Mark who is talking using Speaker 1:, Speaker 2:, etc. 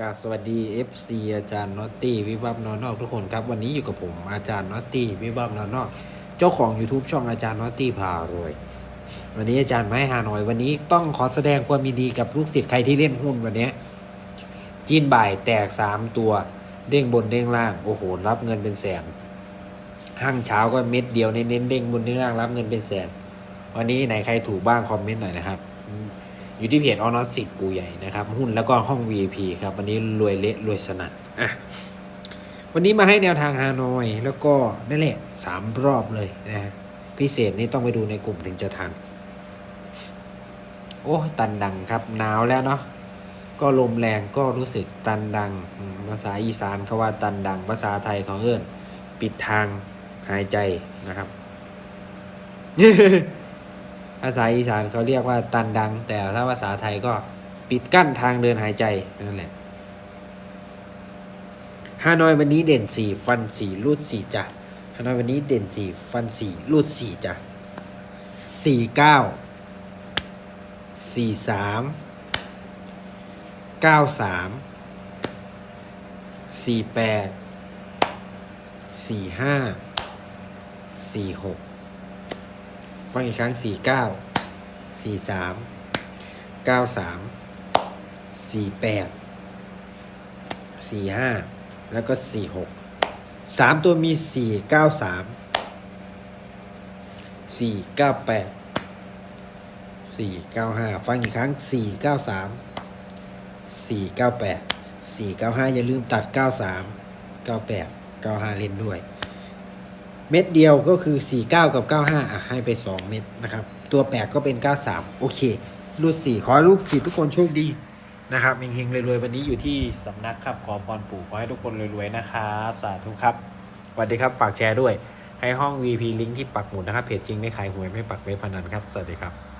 Speaker 1: กราบสวัสดี FC อาจารย์นอตตี้วิบับนอนนอกทุกคนครับ วันนี้อยู่กับผมอาจารย์นอตตี้วิบับนอนนอก เจ้าของ YouTube ช่องอาจารย์นอตตี้พารวย วันนี้อาจารย์ไม่ฮานอย วันนี้ต้องขอแสดงความยินดีกับลูกศิษย์ใครที่เล่นหุ้นวันนี้จีนบ่ายแตก 3 ตัว เด้งบนเด้งล่าง โอ้โห รับเงินเป็นแสนห้างเช้าก็เม็ดเดียวเน้นๆเด้งบนเด้งล่างรับเงินเป็นแสนวันนี้ไหนใครถูกบ้างคอมเมนต์หน่อยนะครับ อยู่ที่เพจออนอสิปูใหญ่นะครับ หุ้นแล้วก็ห้อง VIP ครับ วันนี้รวยเละรวยสนั่นอะวันนี้มาให้แนวทางฮานอยแล้วก็นั่นแหละสามรอบเลยนะฮะพิเศษนี่ต้องไปดูในกลุ่มถึงจะทัน โอ้ตันดังครับหนาวแล้วเนาะก็ลมแรงก็รู้สึกตันดัง ภาษาอีสานเขาว่าตันดัง ภาษาไทยเขาเอื้นปิดทางหายใจนะครับ ภาษาอีสานเขาเรียกว่าตันดัง แต่ถ้าภาษาไทยก็ปิดกั้นทางเดินหายใจนั่นแหละฮานอยวันนี้เด่นสี่ฟันสี่รูดสี่จ้ะฮานอยวันนี้เด่นสี่ฟันสี่รูดสี่จ้ะสี่เก้าสี่สามเก้าสามสี่แปดสี่ห้าสี่หก ฟังอีกครั้งสี่เก้าสี่สามเก้าสามสี่แปดสี่ห้าแล้วก็สี่หกสามตัวมีสี่เก้าสามสี่เก้าแปดสี่เก้าห้าฟังอีกครั้งสี่เก้าสามสี่เก้าแปดสี่เก้าห้าอย่าลืมตัดเก้าสามเก้าแปดเก้าห้าเล่นด้วย เม็ดเดียวก็คือ 49 กับ 95 อะ ให้ไป 2 เม็ดนะครับ ตัวแปลกก็เป็น 93 โอเค รูด4ขอให้ลูกศิษย์ทุกคนโชคดีนะครับเฮงๆรวยๆ วันนี้อยู่ที่สำนักครับขอพรปู่ขอให้ทุกคนรวยๆ นะครับ สาธุครับสวัสดีครับ ฝากแชร์ด้วย ให้ห้อง VP ลิงก์ที่ปักหมุดนะครับ เพจจริงไม่ขายหวยไม่ปักเว็บพนันครับ สวัสดีครับ